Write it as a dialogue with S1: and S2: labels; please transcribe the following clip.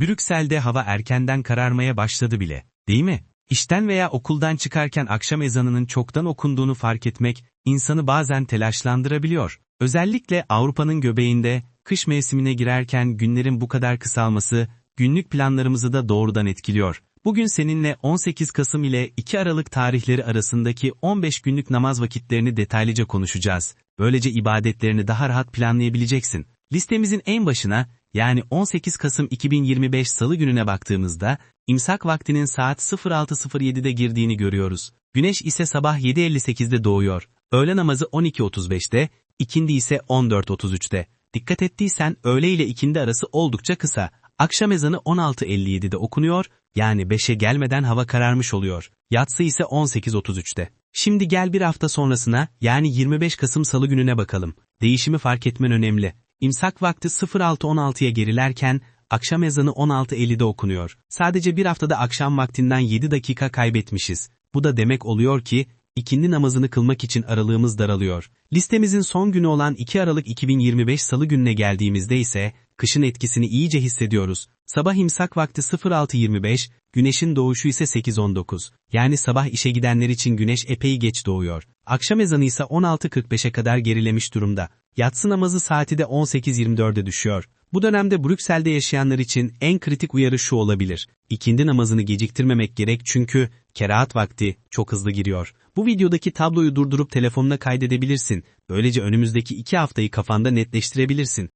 S1: Brüksel'de hava erkenden kararmaya başladı bile, değil mi? İşten veya okuldan çıkarken akşam ezanının çoktan okunduğunu fark etmek, insanı bazen telaşlandırabiliyor. Özellikle Avrupa'nın göbeğinde, kış mevsimine girerken günlerin bu kadar kısalması, günlük planlarımızı da doğrudan etkiliyor. Bugün seninle 18 Kasım ile 2 Aralık tarihleri arasındaki 15 günlük namaz vakitlerini detaylıca konuşacağız. Böylece ibadetlerini daha rahat planlayabileceksin. Listemizin en başına, yani 18 Kasım 2025 Salı gününe baktığımızda, imsak vaktinin saat 06.07'de girdiğini görüyoruz. Güneş ise sabah 7.58'de doğuyor. Öğle namazı 12.35'te, ikindi ise 14.33'te. Dikkat ettiysen öğle ile ikindi arası oldukça kısa. Akşam ezanı 16.57'de okunuyor, yani 5'e gelmeden hava kararmış oluyor. Yatsı ise 18.33'te. Şimdi gel bir hafta sonrasına, yani 25 Kasım Salı gününe bakalım. Değişimi fark etmen önemli. İmsak vakti 06.16'ya gerilerken, akşam ezanı 16.50'de okunuyor. Sadece bir haftada akşam vaktinden 7 dakika kaybetmişiz. Bu da demek oluyor ki, ikindi namazını kılmak için aralığımız daralıyor. Listemizin son günü olan 2 Aralık 2025 Salı gününe geldiğimizde ise, kışın etkisini iyice hissediyoruz. Sabah imsak vakti 06.25, güneşin doğuşu ise 8.19. Yani sabah işe gidenler için güneş epey geç doğuyor. Akşam ezanı ise 16.45'e kadar gerilemiş durumda. Yatsı namazı saati de 18.24'e düşüyor. Bu dönemde Brüksel'de yaşayanlar için en kritik uyarı şu olabilir. İkindi namazını geciktirmemek gerek çünkü kerahat vakti çok hızlı giriyor. Bu videodaki tabloyu durdurup telefonuna kaydedebilirsin. Böylece önümüzdeki iki haftayı kafanda netleştirebilirsin.